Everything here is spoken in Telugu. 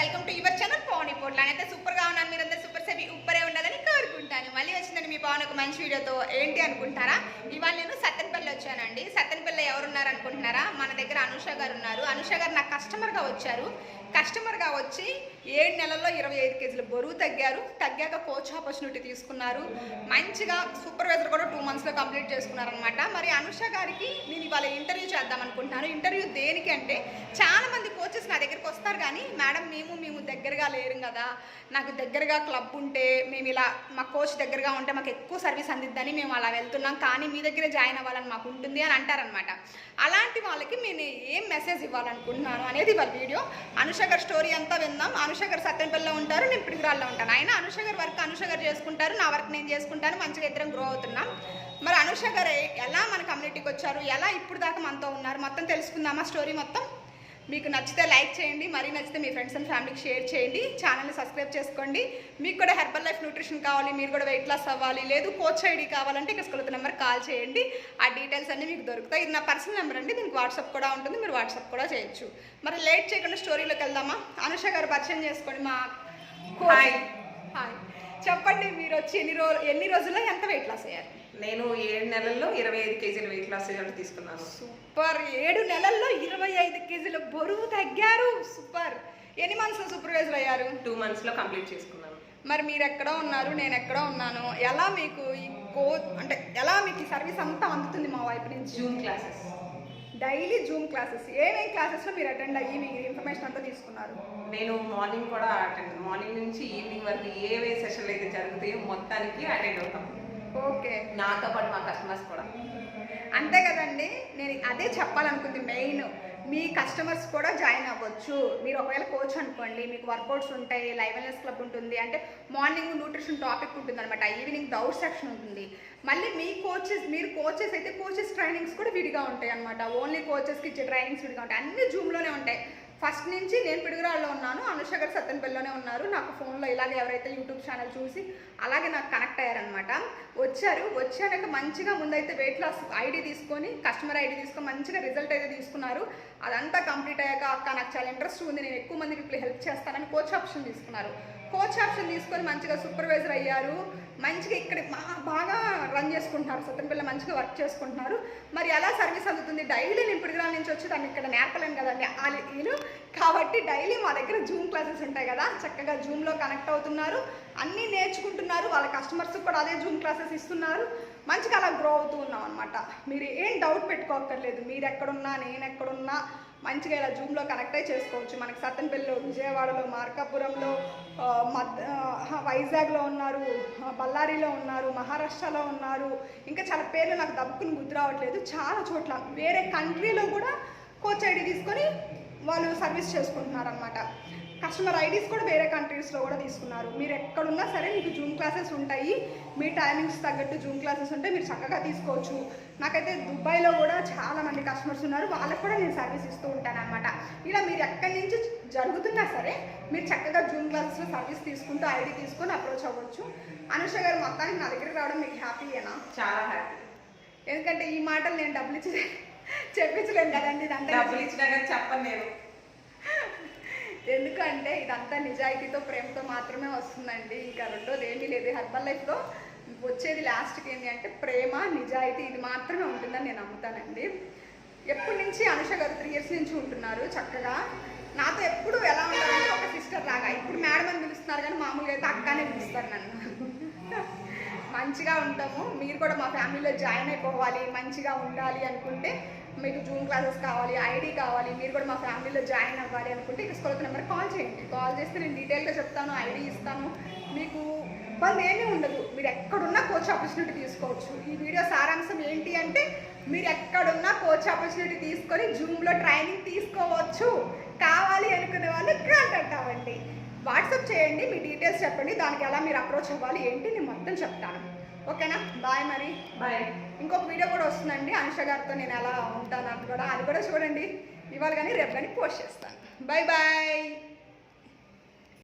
Welcome to your channel Pavan ఇప్పుడు నేనైతే సూపర్గా ఉన్నాను మీరందరూ సూపర్ సేవి ఉప్పరే ఉండాలని కోరుకుంటాను. మళ్ళీ వచ్చిందండి మీ పవన్ ఒక మంచి వీడియోతో. ఏంటి అనుకుంటారా? ఇవాళ నేను సత్యన్ వచ్చానండి. సత్తెనపల్లి ఎవరున్నారు అనుకుంటున్నారా మన దగ్గర అనుష గారు ఉన్నారు అనుష గారు నాకు కస్టమర్గా వచ్చారు. కస్టమర్గా వచ్చి ఏడు నెలల్లో ఇరవై ఐదు కేజీలు బరువు తగ్గారు. తగ్గాక కోచ్ ఆపర్చునిటీ తీసుకున్నారు. మంచిగా సూపర్వైజర్ కూడా టూ మంత్స్లో కంప్లీట్ చేసుకున్నారు అనమాట మరి అనుష గారికి నేను ఇవాళ ఇంటర్వ్యూ చేద్దాం అనుకుంటున్నాను ఇంటర్వ్యూ దేనికి అంటే చాలామంది కోచెస్ నా దగ్గరికి వస్తారు కానీ మేడం మేము మేము దగ్గరగా లేరు కదా. నాకు దగ్గరగా క్లబ్ ఉంటే మేము ఇలా మా కోచ్ దగ్గరగా ఉంటే మాకు ఎక్కువ సర్వీస్ అందిద్దని మేము అలా వెళ్తున్నాం. కానీ మీ దగ్గరే జాయిన్ అవ్వాలని మాకు ఉంటుంది అని అంటారనమాట అలాంటి వాళ్ళకి నేను ఏం మెసేజ్ ఇవ్వాలనుకుంటున్నాను అనేది వాళ్ళ వీడియో. అనుషగర్ స్టోరీ అంతా విందాం. అనుషగర్ సత్యంపల్లిలో ఉంటారు నేను పిడుగురాల్లో ఉంటాను. ఆయన అనుషగర్ వర్క్ అనుషగర్ చేసుకుంటారు నా వర్క్ నేను చేసుకుంటాను మంచిగా ఇద్దరం గ్రో అవుతున్నాం. మరి అనుషగర్ ఎలా మన కమ్యూనిటీకి వచ్చారు? ఎలా ఇప్పుడు దాకా మనతో ఉన్నారు? మొత్తం తెలుసుకుందామా స్టోరీ మొత్తం? మీకు నచ్చితే లైక్ చేయండి మరీ నచ్చితే మీ ఫ్రెండ్స్ అండ్ ఫ్యామిలీకి షేర్ చేయండి. ఛానల్ని సబ్స్క్రైబ్ చేసుకోండి. మీకు కూడా హెర్బల్ లైఫ్ న్యూట్రిషన్ కావాలి మీరు కూడా వెయిట్ లాస్ అవ్వాలి. లేదు కోచ్ ఐడి కావాలంటే ఇక్కడ స్కూల్ నెంబర్ కాల్ చేయండి. ఆ డీటెయిల్స్ అన్నీ మీకు దొరుకుతాయి. ఇది నా పర్సనల్ నెంబర్ అండి దీనికి వాట్సాప్ కూడా ఉంటుంది మీరు వాట్సాప్ కూడా చేయొచ్చు. మరి లేట్ చేయకుండా స్టోరీలోకి వెళ్దామా? అనుష గారు పరిచయం చేసుకోండి మా హాయ్. హాయ్ చెప్పండి మీరు వచ్చి ఎన్ని రోజు ఎన్ని రోజుల్లో ఎంత వెయిట్ లాస్ అయ్యారు? నేను ఏడు నెలల్లో ఇరవై ఐదు కేజీల వెయిట్ లాస్ రిజల్ట్ తీసుకున్నాను. సూపర్. ఏడు నెలల్లో ఇరవై ఐదు కేజీల బరువు తగ్గారు. సూపర్. ఎన్ని మంత్స్ సూపర్వైజర్ అయ్యారు? టూ మంత్స్లో కంప్లీట్ చేసుకున్నాను. మరి మీరు ఎక్కడో ఉన్నారు నేను ఎక్కడో ఉన్నాను. ఎలా మీకు ఈ కో అంటే ఎలా మీకు ఈ సర్వీస్ అంతా అందుతుంది మా వైపు నుంచి? Zoom classes. Daily zoom classes ఏమేమి క్లాసెస్లో మీరు అటెండ్ అయ్యి మీ ఇన్ఫర్మేషన్ అంతా తీసుకున్నారు? నేను మార్నింగ్ కూడా అటెండ్ మార్నింగ్ నుంచి ఈవినింగ్ వరకు ఏవే సెషన్లు అయితే జరుగుతాయో మొత్తానికి అటెండ్ అవుతాం. ఓకే. నాతో పాటు మా కస్టమర్స్ కూడా. అంతే కదండి నేను అదే చెప్పాలనుకుంది మెయిన్. మీ కస్టమర్స్ కూడా జాయిన్ అవ్వచ్చు. మీరు ఒకవేళ కోచ్ అనుకోండి మీకు వర్కౌట్స్ ఉంటాయి లైవ్ వెల్నెస్ క్లబ్ ఉంటుంది అంటే మార్నింగ్ న్యూట్రిషన్ టాపిక్ ఉంటుంది అనమాట ఈవినింగ్ డౌట్ సెక్షన్ ఉంటుంది. మళ్ళీ మీ కోచెస్ మీరు కోచెస్ అయితే కోచెస్ ట్రైనింగ్స్ కూడా విడిగా ఉంటాయి అనమాట ఓన్లీ కోచెస్కి ఇచ్చే ట్రైనింగ్స్ విడిగా ఉంటాయి. అన్ని జూమ్లోనే ఉంటాయి. ఫస్ట్ నుంచి నేను పిడుగురాళ్ళలో ఉన్నాను. అనుష గారు సత్తెనపల్లిలోనే ఉన్నారు. నాకు ఫోన్లో ఇలాగే ఎవరైతే యూట్యూబ్ ఛానల్ చూసి అలాగే నాకు కనెక్ట్ అయ్యారనమాట వచ్చారు. వచ్చాక మంచిగా ముందైతే వెయిట్ లాస్ ఐడి తీసుకొని కస్టమర్ ఐడి తీసుకొని మంచిగా రిజల్ట్ అయితే తీసుకున్నారు. అదంతా కంప్లీట్ అయ్యాక అక్క నాకు చాలా ఇంట్రెస్ట్ ఉంది. నేను ఎక్కువ మందికి ఇప్పుడు హెల్ప్ చేస్తానని కోచ్ ఆప్షన్ తీసుకున్నారు. కోచ్ ఆప్షన్ తీసుకొని మంచిగా సూపర్వైజర్ అయ్యారు. మంచిగా ఇక్కడ బాగా రన్ చేసుకుంటున్నారు. సత్యనపల్లి మంచిగా వర్క్ చేసుకుంటున్నారు. మరి ఎలా సర్వీస్ అందుతుంది? డైలీ నేను పిడుగురాల నుంచి వచ్చి దాన్ని ఇక్కడ నేర్పలేను కదండి. నేను కాబట్టి డైలీ మా దగ్గర జూమ్ క్లాసెస్ ఉంటాయి కదా. చక్కగా జూమ్లో కనెక్ట్ అవుతున్నారు. అన్నీ నేర్చుకుంటున్నారు. వాళ్ళ కస్టమర్స్ కూడా అదే జూమ్ క్లాసెస్ ఇస్తున్నారు. మంచిగా అలా గ్రో అవుతూ ఉన్నాం అనమాట మీరు ఏం డౌట్ పెట్టుకోక్కర్లేదు. మీరు ఎక్కడున్నా నేను ఎక్కడున్నా మంచిగా ఇలా జూమ్లో కనెక్ట్ అయి చేసుకోవచ్చు. మనకి సత్తెనపల్లిలో విజయవాడలో మార్కాపురంలో మద్ వైజాగ్లో ఉన్నారు బళ్ళారిలో ఉన్నారు మహారాష్ట్రలో ఉన్నారు. ఇంకా చాలా పేర్లు నాకు దబ్బుకుని గుర్తు రావట్లేదు. చాలా చోట్ల వేరే కంట్రీలో కూడా కోచ్ ఐడి తీసుకొని వాళ్ళు సర్వీస్ చేసుకుంటున్నారు అనమాట కస్టమర్ ఐడీస్ కూడా వేరే కంట్రీస్లో కూడా తీసుకున్నారు. మీరు ఎక్కడున్నా సరే మీకు జూమ్ క్లాసెస్ ఉంటాయి. మీ టైమింగ్స్ తగ్గట్టు జూమ్ క్లాసెస్ ఉంటే మీరు చక్కగా తీసుకోవచ్చు. నాకైతే దుబాయ్లో కూడా చాలా మంది కస్టమర్స్ ఉన్నారు. వాళ్ళకి కూడా నేను సర్వీస్ ఇస్తూ ఉంటాను అనమాట ఇలా మీరు ఎక్కడి నుంచి జరుగుతున్నా సరే మీరు చక్కగా జూమ్ క్లాసెస్లో సర్వీస్ తీసుకుంటూ ఐడి తీసుకొని అప్రోచ్ అవ్వచ్చు. అనుష గారు మొత్తానికి నా దగ్గరికి రావడం మీకు హ్యాపీయేనా చాలా హ్యాపీ. ఎందుకంటే ఈ మాటలు నేను డబ్బులు ఇచ్చి చెప్పించలేను కదండి. డబ్బులు ఇచ్చినా కానీ చెప్పను నేను. ఎందుకంటే ఇదంతా నిజాయితీతో ప్రేమతో మాత్రమే వస్తుందండి. ఇంకా రెండోది ఏమీ లేదు. హెర్బల్ లైఫ్లో వచ్చేది లాస్ట్కి ఏంటి అంటే ప్రేమ నిజాయితీ ఇది మాత్రమే ఉంటుందని నేను నమ్ముతానండి. ఎప్పటి నుంచి అనుష గారు త్రీ ఇయర్స్ నుంచి ఉంటున్నారు చక్కగా? నాతో ఎప్పుడు ఎలా ఉంటారంటే ఒక సిస్టర్ లాగా. ఇప్పుడు మేడం అని పిలుస్తున్నారు కానీ మామూలుగా అయితే అక్కనే పిలుస్తారు నన్ను. మంచిగా ఉంటాము. మీరు కూడా మా ఫ్యామిలీలో జాయిన్ అయిపోవాలి మంచిగా ఉండాలి అనుకుంటే మీకు జూమ్ క్లాసెస్ కావాలి ఐడి కావాలి మీరు కూడా మా ఫ్యామిలీలో జాయిన్ అవ్వాలి అనుకుంటే ఇక స్కూల్ నెంబర్ కాల్ చేయండి. కాల్ చేస్తే నేను డీటెయిల్గా చెప్తాను ఐడి ఇస్తాను. మీకు ఇబ్బంది ఏమీ ఉండదు. మీరు ఎక్కడున్నా కోచ్ ఆపర్చునిటీ తీసుకోవచ్చు. ఈ వీడియో సారాంశం ఏంటి అంటే మీరు ఎక్కడున్నా కోచ్ ఆపర్చునిటీ తీసుకొని జూమ్లో ట్రైనింగ్ తీసుకోవచ్చు. కావాలి అనుకునే వాళ్ళు కాంటాక్ట్ అవ్వండి వాట్సాప్ చేయండి మీ డీటెయిల్స్ చెప్పండి దానికి ఎలా మీరు అప్రోచ్ అవ్వాలి ఏంటి నేను మొత్తం చెప్తాను. ఓకేనా? బాయ్ మరి. బాయ్. ఇంకొక వీడియో కూడా వస్తుందండి. అనుష గారితో నేను ఎలా ఉంటాను అది కూడా అది కూడా చూడండి. ఇవాళ కానీ రేపు కానీ పోస్ట్ చేస్తాను. Bye bye.